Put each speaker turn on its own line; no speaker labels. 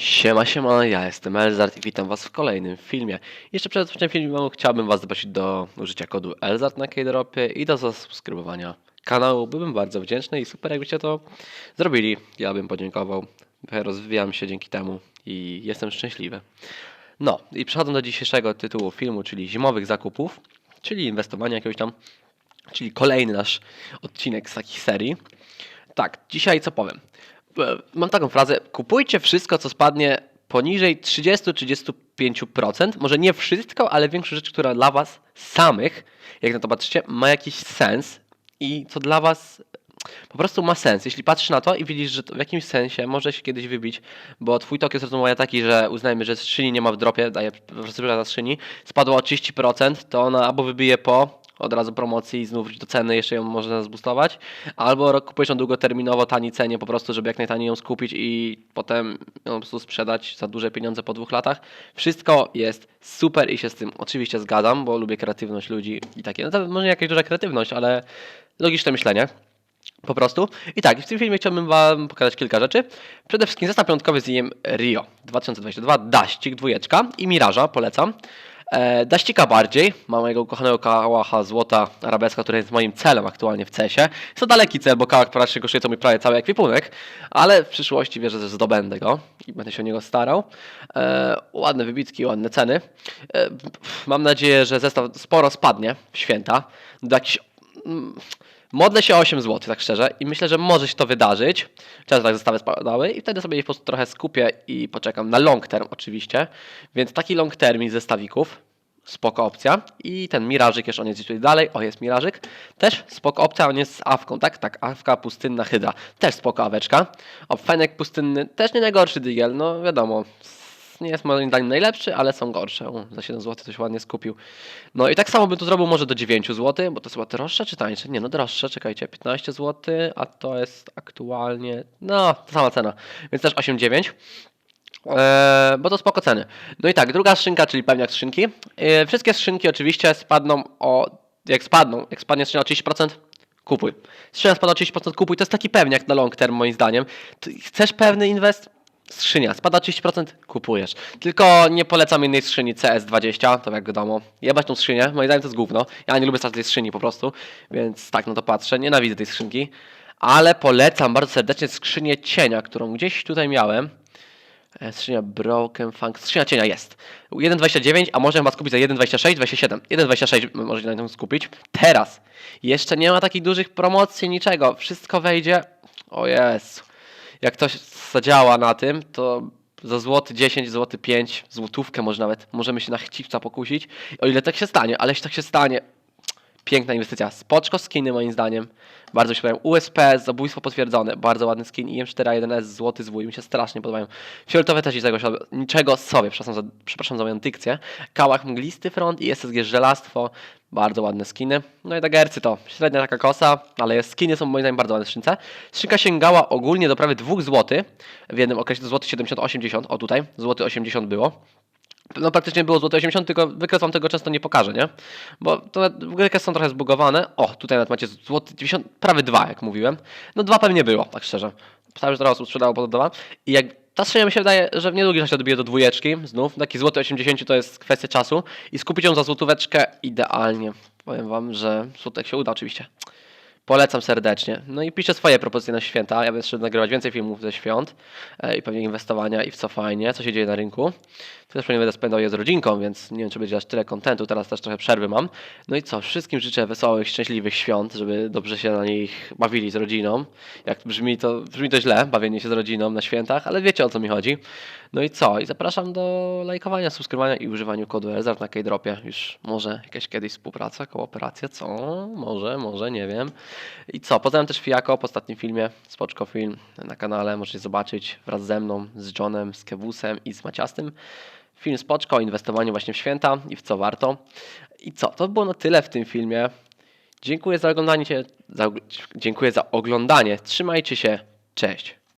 Siema, siema, ja jestem Elzart i witam was w kolejnym filmie. Jeszcze przed rozpoczęciem filmu chciałbym was zaprosić do użycia kodu Elzart na Keydropie i do zasubskrybowania kanału. Byłbym bardzo wdzięczny i super jakbyście to zrobili. Ja bym podziękował. Rozwijam się dzięki temu i jestem szczęśliwy. No i przechodząc do dzisiejszego tytułu filmu, czyli zimowych zakupów, czyli inwestowania jakiegoś tam, czyli kolejny nasz odcinek z takich serii. Tak, dzisiaj co powiem. E, Mam taką frazę: kupujcie wszystko, co spadnie poniżej 30-35%. Może nie wszystko, ale większość rzeczy, która dla Was samych, jak na to patrzycie, ma jakiś sens i co dla Was po prostu ma sens. Jeśli patrzysz na to i widzisz, że w jakimś sensie może się kiedyś wybić, bo twój tok jest rozumowania taki, że uznajmy, że skrzyni nie ma w dropie, po prostu na skrzyni, spadło o 30%, to ona albo wybije po od razu promocji i znów wróci do ceny, jeszcze ją można zbustować, albo kupujesz ją długoterminowo, tani cenie po prostu, żeby jak najtaniej ją skupić i potem ją po prostu sprzedać za duże pieniądze po dwóch latach. Wszystko jest super i się z tym oczywiście zgadzam, bo lubię kreatywność ludzi i takie, no to może nie jakaś duża kreatywność, ale logiczne myślenie. Po prostu. I tak, w tym filmie chciałbym Wam pokazać kilka rzeczy. Przede wszystkim zestaw piątkowy z IM Rio 2022, Daścik, dwójeczka i Miraża, polecam. E, Daścika bardziej, mam mojego ukochanego kałacha złota arabeska, który jest moim celem aktualnie w CESie. Jest to daleki cel, bo kałach praktycznie kosztuje co mi prawie cały ekwipunek, ale w przyszłości wierzę, że zdobędę go i będę się o niego starał. E, ładne wybitki, ładne ceny. E, mam nadzieję, że zestaw sporo spadnie w święta do jakichś Modlę się o 8 zł, tak szczerze, i myślę, że może się to wydarzyć. Często tak zestawy spadały i wtedy sobie je po prostu trochę skupię i poczekam na long term oczywiście. Więc taki long termin zestawików, spoko opcja. I ten mirażyk, jeszcze on jest tutaj dalej, o jest mirażyk, też spoko opcja, on jest z awką, tak? Tak, awka pustynna hydra, też spoko aweczka. O, fenek pustynny, też nie najgorszy digiel, no wiadomo, nie jest moim zdaniem najlepszy, ale są gorsze. U, za 7 zł to się ładnie skupił. No i tak samo bym to zrobił może do 9 zł, bo to jest chyba droższe czy tańsze? Nie, no droższe, czekajcie, 15 zł, a to jest aktualnie, no, ta sama cena, więc też 8,9. Eee, bo to spoko ceny. No i tak, druga skrzynka, czyli pewniak skrzynki. Eee, wszystkie skrzynki oczywiście spadną o, jak spadną, jak spadnie skrzynia o 30%, kupuj. Skrzynia spada o 30%, kupuj. To jest taki pewniak na long term moim zdaniem. Chcesz pewny inwest? Skrzynia, spada o 30%, kupujesz. Tylko nie polecam innej skrzyni CS20, to jak wiadomo. Jebać tą skrzynię, moim zdaniem to jest gówno. Ja nie lubię stać tej skrzyni po prostu, więc tak no to patrzę, nienawidzę tej skrzynki. Ale polecam bardzo serdecznie skrzynię cienia, którą gdzieś tutaj miałem. E, Skrzynia Broken Funk. Skrzynia cienia jest. 1.29, a można chyba skupić za 1.26, 27. 1.26 możecie na tym skupić. Teraz. Jeszcze nie ma takich dużych promocji, niczego. Wszystko wejdzie. O Jezu. Jak ktoś zadziała na tym, to za złoty 10, złoty 5, złotówkę może nawet, możemy się na chciwca pokusić. O ile tak się stanie, ale jeśli tak się stanie, piękna inwestycja. Spoczko skiny moim zdaniem. Bardzo się podobają. USP, zabójstwo potwierdzone. Bardzo ładny skin. IM4A1S, złoty zwój. Mi się strasznie podobają. Fioletowe też niczego, niczego sobie, przepraszam za, przepraszam za moją dykcję. Kałach mglisty front i SSG żelastwo. Bardzo ładne skiny. No i dagercy to średnia taka kosa, ale skiny są moim zdaniem bardzo ładne skrzynce. Skrzynka sięgała ogólnie do prawie 2 zł. W jednym okresie to złoty 70-80. O tutaj, złoty 80 było. No praktycznie było złote 80, tylko wykres wam tego często nie pokaże, nie? Bo to wykresy są trochę zbugowane. O, tutaj nawet macie złoty 90, prawie dwa, jak mówiłem. No dwa pewnie było, tak szczerze. Cały trochę osób sprzedało po dwa. I jak ta skrzynia mi się wydaje, że w niedługim czasie dobije do dwójeczki, znów. Taki złoty 80 to jest kwestia czasu. I skupić ją za złotóweczkę idealnie. Powiem wam, że złotek się uda oczywiście. Polecam serdecznie. No i piszę swoje propozycje na święta. Ja będę jeszcze nagrywać więcej filmów ze świąt e, i pewnie inwestowania i w co fajnie, co się dzieje na rynku. Też pewnie będę spędzał je z rodzinką, więc nie wiem, czy będzie aż tyle kontentu. Teraz też trochę przerwy mam. No i co? Wszystkim życzę wesołych, szczęśliwych świąt, żeby dobrze się na nich bawili z rodziną. Jak brzmi to, brzmi to źle, bawienie się z rodziną na świętach, ale wiecie o co mi chodzi. No i co? I zapraszam do lajkowania, subskrybowania i używania kodu Rezerw na Keydropie. Już może jakaś kiedyś współpraca, kooperacja, co? Może, może, nie wiem. I co? Pozdrawiam też Fijako po ostatnim filmie, Spoczko Film na kanale. Możecie zobaczyć wraz ze mną, z Johnem, z Kewusem i z Maciastym. Film Spoczko o inwestowaniu właśnie w święta i w co warto. I co? To było na tyle w tym filmie. Dziękuję za oglądanie. Za, dziękuję za oglądanie. Trzymajcie się. Cześć.